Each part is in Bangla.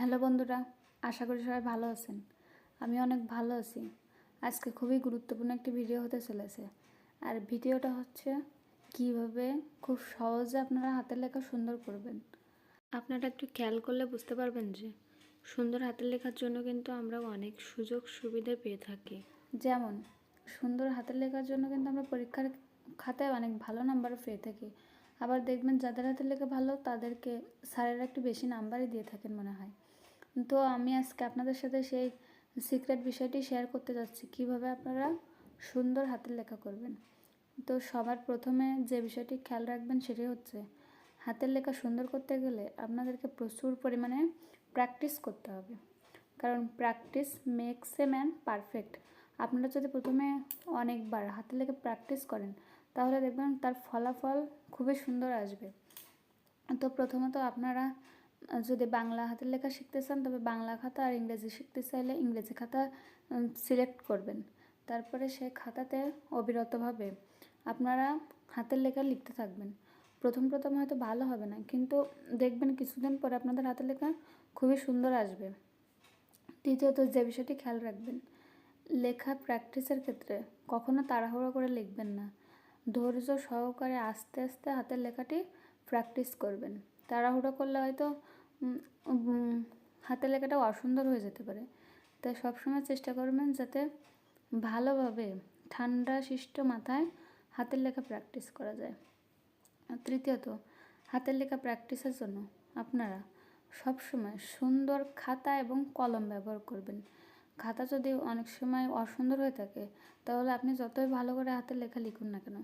হ্যালো বন্ধুরা, আশা করি সবাই ভালো আছেন। আমি অনেক ভালো আছি। আজকে খুবই গুরুত্বপূর্ণ একটি ভিডিও হতে চলেছে। আর ভিডিওটা হচ্ছে কীভাবে খুব সহজে আপনারা হাতের লেখা সুন্দর করবেন। আপনারা একটু খেয়াল করলে বুঝতে পারবেন যে, সুন্দর হাতের লেখার জন্য কিন্তু আমরা অনেক সুযোগ সুবিধা পেয়ে থাকি। যেমন, সুন্দর হাতের লেখার জন্য কিন্তু আমরা পরীক্ষার খাতায় অনেক ভালো নাম্বারও পেয়ে থাকি। আবার দেখবেন যাদের হাতের লেখা ভালো, তাদেরকে স্যারেরা একটু বেশি নাম্বারই দিয়ে থাকেন মনে হয়। তো আমি আজকে আপনাদের সাথে সেই সিক্রেট বিষয়টি শেয়ার করতে যাচ্ছি। কীভাবে আপনারা সুন্দর হাতের লেখা করবেন? তো সবার প্রথমে যে বিষয়টি খেয়াল রাখবেন সেটি হচ্ছে, হাতের লেখা সুন্দর করতে গেলে আপনাদেরকে প্রচুর পরিমাণে প্র্যাকটিস করতে হবে। কারণ practice makes a man perfect আপনারা যদি প্রথমে অনেকবার হাতের লেখা প্র্যাকটিস করেন, তাহলে দেখবেন তার ফলাফল খুবই সুন্দর আসবে। তো প্রথমত আপনারা যদি বাংলা হাতের লেখা শিখতে চান, তবে বাংলা খাতা আর ইংরেজি শিখতে চাইলে ইংরেজি খাতা সিলেক্ট করবেন। তারপরে সে খাতাতে অবিরতভাবে আপনারা হাতের লেখা লিখতে থাকবেন। প্রথম প্রথম হয়তো ভালো হবে না, কিন্তু দেখবেন কিছুদিন পরে আপনাদের হাতের লেখা খুবই সুন্দর আসবে। দ্বিতীয়ত যে বিষয়টি খেয়াল রাখবেন, লেখা প্র্যাকটিসের ক্ষেত্রে কখনো তাড়াহুড়ো করে লিখবেন না। ধৈর্য সহকারে আস্তে আস্তে হাতের লেখাটি প্র্যাকটিস করবেন। তাড়াহুড়ো করলে হয়তো উম, উম, হাতের লেখাটা অসুন্দর হয়ে যেতে পারে। তাই সবসময় চেষ্টা করবেন যাতে ভালোভাবে ঠান্ডা শিষ্ট মাথায় হাতের লেখা প্র্যাকটিস করা যায়। তৃতীয়ত হাতের লেখা প্র্যাকটিসের জন্য আপনারা সবসময় সুন্দর খাতা এবং কলম ব্যবহার করবেন। খাতা যদি অনেক সময় অসুন্দর হয়ে থাকে তাহলে আপনি যতই ভালো করে হাতের লেখা লিখুন না কেন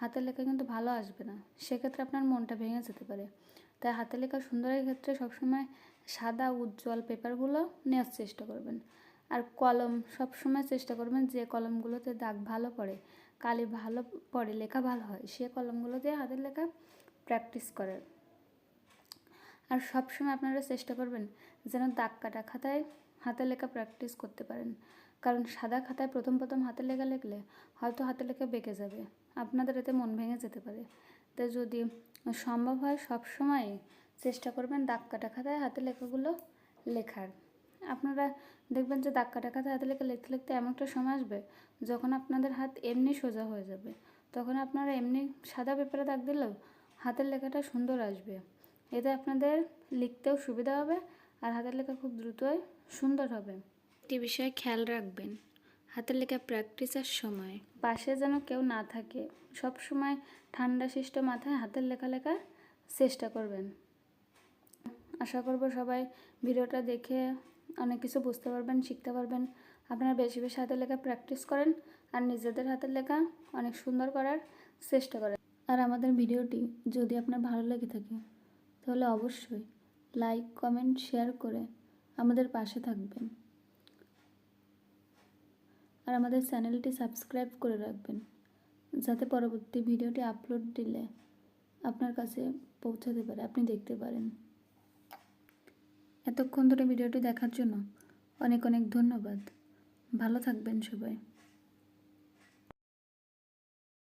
হাতের লেখা কিন্তু ভালো আসবে না। সেক্ষেত্রে আপনার মনটা ভেঙে যেতে পারে। তাই হাতের লেখা সুন্দরের ক্ষেত্রে সবসময় সাদা, উজ্জ্বল পেপারগুলো নেওয়ার চেষ্টা করবেন। আর কলম, সবসময় চেষ্টা করবেন যে কলমগুলোতে দাগ ভালো পড়ে, কালি ভালো পড়ে, লেখা ভালো হয়, সে কলমগুলো দিয়ে হাতের লেখা প্র্যাকটিস করার। আর সবসময় আপনারা চেষ্টা করবেন যেন দাগ কাটা খাতায় হাতের লেখা প্র্যাকটিস করতে পারেন। কারণ সাদা খাতায় প্রথম প্রথম হাতের লেখা লিখলে হয়তো হাতে লেখা বেঁকে যাবে, আপনাদের এতে মন ভেঙে যেতে পারে। তাই যদি সম্ভব হয় সবসময় চেষ্টা করবেন দাগ কাটা খাতায় হাতের লেখাগুলো লেখার। আপনারা দেখবেন যে দাগ কাটা খাতায় হাতে লেখা লিখতে লিখতে এমন একটা সময় আসবে যখন আপনাদের হাত এমনি সোজা হয়ে যাবে। তখন আপনারা এমনি সাদা পেপারে দাগ দিলেও হাতের লেখাটা সুন্দর আসবে। এতে আপনাদের লিখতেও সুবিধা হবে আর হাতের লেখা খুব দ্রুতই সুন্দর হবে। একটি বিষয়ে খেয়াল রাখবেন হাতের লেখা প্র্যাকটিসের সময়। পাশে যেন কেউ না থাকে, সব সময় ঠান্ডা শিষ্ট মাথায় হাতের লেখা লেখার চেষ্টা করবেন। আশা করব সবাই ভিডিওটা দেখে অনেক কিছু বুঝতে পারবেন, শিখতে পারবেন। আপনারা বেশি বেশি হাতের লেখা প্র্যাকটিস করেন আর নিজেদের হাতের লেখা অনেক সুন্দর করার চেষ্টা করেন। আর আমাদের ভিডিওটি যদি আপনার ভালো লেগে থাকে, তাহলে অবশ্যই লাইক কমেন্ট শেয়ার করে আমাদের পাশে থাকবেন। আর আমাদের চ্যানেলটি সাবস্ক্রাইব করে রাখবেন, যাতে পরবর্তী ভিডিওটি আপলোড দিলে আপনার কাছে পৌঁছাতে পারে, আপনি দেখতে পারেন। এতক্ষণ ধরে ভিডিওটি দেখার জন্য অনেক অনেক ধন্যবাদ। ভালো থাকবেন সবাই।